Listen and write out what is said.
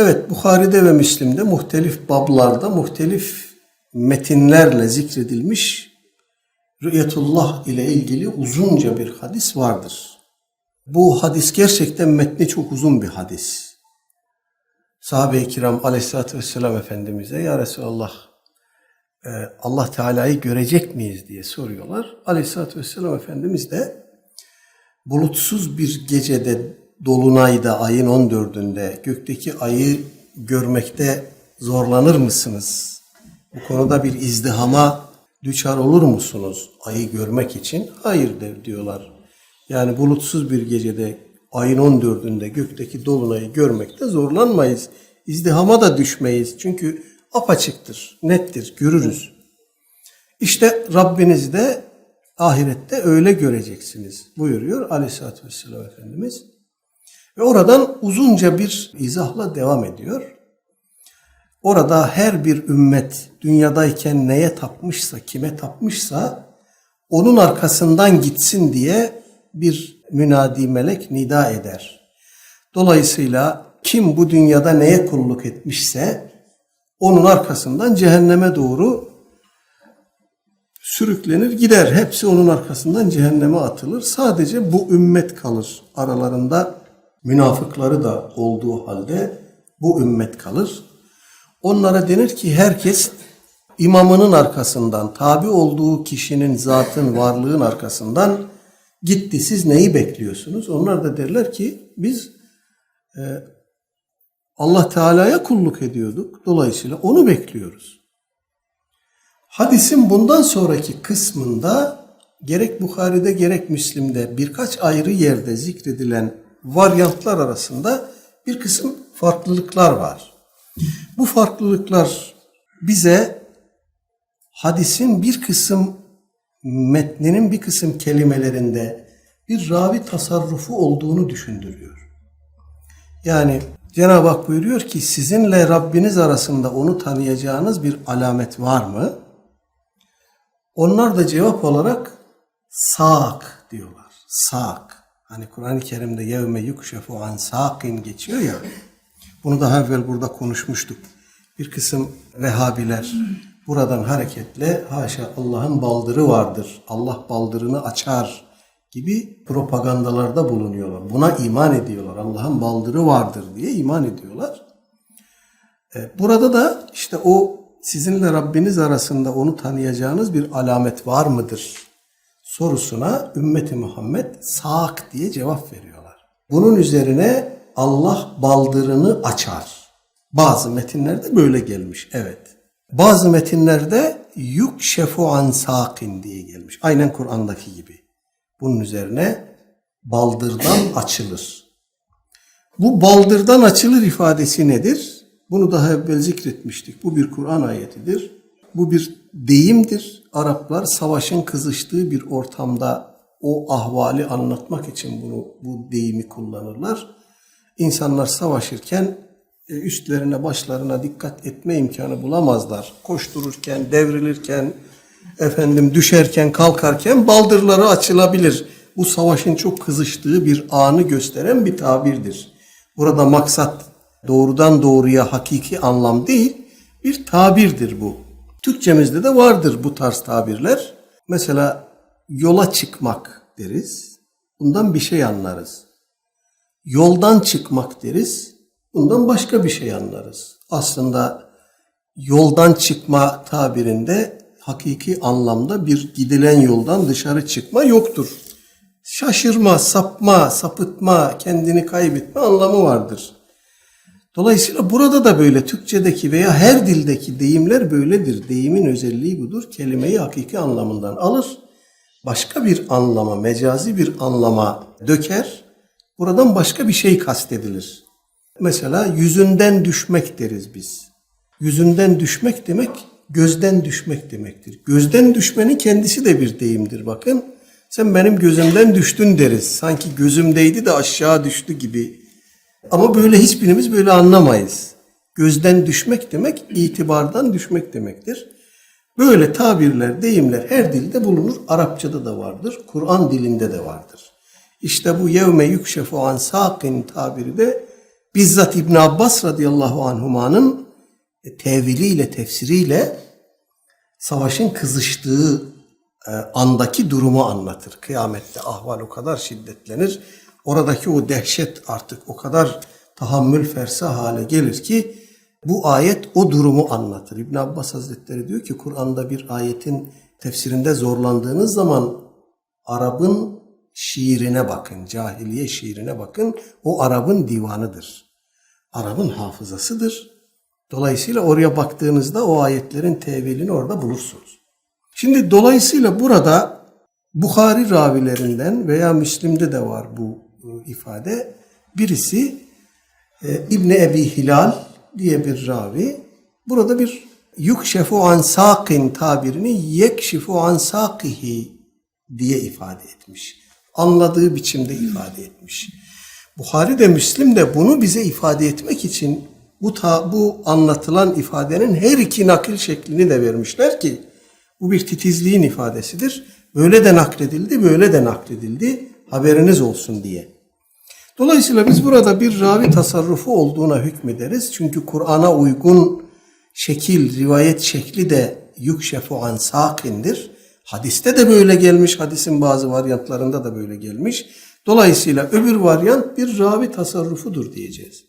Evet Bukhari'de ve Müslim'de muhtelif bablarda muhtelif metinlerle zikredilmiş Rü'yetullah ile ilgili uzunca bir hadis vardır. Bu hadis gerçekten metni çok uzun bir hadis. Sahabe-i kiram aleyhissalatü vesselam Efendimiz'e ya Resulallah e, Allah Teala'yı görecek miyiz diye soruyorlar. Aleyhissalatü vesselam Efendimiz de bulutsuz bir gecede dolunayda ayın 14'ünde gökteki ayı görmekte zorlanır mısınız? Bu konuda bir izdihama düçar olur musunuz ayı görmek için? Hayır der diyorlar. Yani bulutsuz bir gecede ayın 14'ünde gökteki dolunayı görmekte zorlanmayız. İzdihama da düşmeyiz. Çünkü apaçıktır, nettir, görürüz. İşte Rabbiniz de ahirette öyle göreceksiniz buyuruyor Aleyhisselatü Vesselam Efendimiz. Ve oradan uzunca bir izahla devam ediyor. Orada her bir ümmet dünyadayken neye tapmışsa, kime tapmışsa onun arkasından gitsin diye bir münadi melek nida eder. Dolayısıyla kim bu dünyada neye kulluk etmişse onun arkasından cehenneme doğru sürüklenir gider. Hepsi onun arkasından cehenneme atılır. Sadece bu ümmet kalır. Aralarında münafıkları da olduğu halde bu ümmet kalır. Onlara denir ki herkes imamının arkasından, tabi olduğu kişinin zatın, varlığın arkasından gitti. Siz neyi bekliyorsunuz? Onlar da derler ki biz e, Allah Teala'ya kulluk ediyorduk. Dolayısıyla onu bekliyoruz. Hadisin bundan sonraki kısmında gerek Bukhari'de gerek Müslim'de birkaç ayrı yerde zikredilen varyantlar arasında bir kısım farklılıklar var. Bu farklılıklar bize hadisin bir kısım metninin bir kısım kelimelerinde bir ravi tasarrufu olduğunu düşündürüyor. Yani Cenab-ı Hak buyuruyor ki sizinle Rabbiniz arasında onu tanıyacağınız bir alamet var mı? Onlar da cevap olarak sak diyorlar. Sak. Hani Kur'an-ı Kerim'de yevme yukşefu an sakin geçiyor ya. Bunu daha evvel burada konuşmuştuk. Bir kısım Vehhabiler buradan hareketle haşa Allah'ın baldırı vardır. Allah baldırını açar gibi propagandalarda bulunuyorlar. Buna iman ediyorlar. Allah'ın baldırı vardır diye iman ediyorlar. E, Burada da işte o sizinle Rabbiniz arasında onu tanıyacağınız bir alamet var mıdır? Sorusuna ümmeti Muhammed sak diye cevap veriyorlar. Bunun üzerine Allah baldırını açar. Bazı metinlerde böyle gelmiş. Evet. Bazı metinlerde yuk şefu an sakin diye gelmiş. Aynen Kur'an'daki gibi. Bunun üzerine baldırdan açılır. Bu baldırdan açılır ifadesi nedir? Bunu daha evvel zikretmiştik. Bu bir Kur'an ayetidir. Bu bir deyimdir. Araplar savaşın kızıştığı bir ortamda o ahvali anlatmak için bunu bu deyimi kullanırlar. İnsanlar savaşırken e, üstlerine başlarına dikkat etme imkanı bulamazlar. Koştururken, devrilirken, efendim düşerken, kalkarken baldırları açılabilir. Bu savaşın çok kızıştığı bir anı gösteren bir tabirdir. Burada maksat doğrudan doğruya hakiki anlam değil, bir tabirdir bu. Türkçemizde de vardır bu tarz tabirler. Mesela yola çıkmak deriz. Bundan bir şey anlarız. Yoldan çıkmak deriz. Bundan başka bir şey anlarız. Aslında yoldan çıkma tabirinde hakiki anlamda bir gidilen yoldan dışarı çıkma yoktur. Şaşırma, sapma, sapıtma, kendini kaybetme anlamı vardır. Dolayısıyla burada da böyle Türkçedeki veya her dildeki deyimler böyledir. Deyimin özelliği budur. Kelimeyi hakiki anlamından alır. Başka bir anlama, mecazi bir anlama döker. Buradan başka bir şey kastedilir. Mesela yüzünden düşmek deriz biz. Yüzünden düşmek demek gözden düşmek demektir. Gözden düşmenin kendisi de bir deyimdir bakın. Sen benim gözümden düştün deriz. Sanki gözümdeydi de aşağı düştü gibi ama böyle hiçbirimiz böyle anlamayız. Gözden düşmek demek itibardan düşmek demektir. Böyle tabirler, deyimler her dilde bulunur. Arapçada da vardır, Kur'an dilinde de vardır. İşte bu yevme yükşefu an sakin tabiri de bizzat İbn Abbas radıyallahu anhumanın e, teviliyle, tefsiriyle savaşın kızıştığı e, andaki durumu anlatır. Kıyamette ahval o kadar şiddetlenir. Oradaki o dehşet artık o kadar tahammül fersa hale gelir ki bu ayet o durumu anlatır. İbn Abbas Hazretleri diyor ki Kur'an'da bir ayetin tefsirinde zorlandığınız zaman Arap'ın şiirine bakın, cahiliye şiirine bakın. O Arap'ın divanıdır. Arap'ın hafızasıdır. Dolayısıyla oraya baktığınızda o ayetlerin tevilini orada bulursunuz. Şimdi dolayısıyla burada Bukhari ravilerinden veya Müslim'de de var bu ifade. Birisi e, İbni Ebi Hilal diye bir ravi. Burada bir yukşefu an sakin tabirini yekşifu an sakihi diye ifade etmiş. Anladığı biçimde ifade etmiş. Bukhari de Müslim de bunu bize ifade etmek için bu ta, bu anlatılan ifadenin her iki nakil şeklini de vermişler ki bu bir titizliğin ifadesidir. Böyle de nakledildi, böyle de nakledildi. Haberiniz olsun diye. Dolayısıyla biz burada bir ravi tasarrufu olduğuna hükmederiz. Çünkü Kur'an'a uygun şekil, rivayet şekli de yukşefu an sakindir. Hadiste de böyle gelmiş, hadisin bazı varyantlarında da böyle gelmiş. Dolayısıyla öbür varyant bir ravi tasarrufudur diyeceğiz.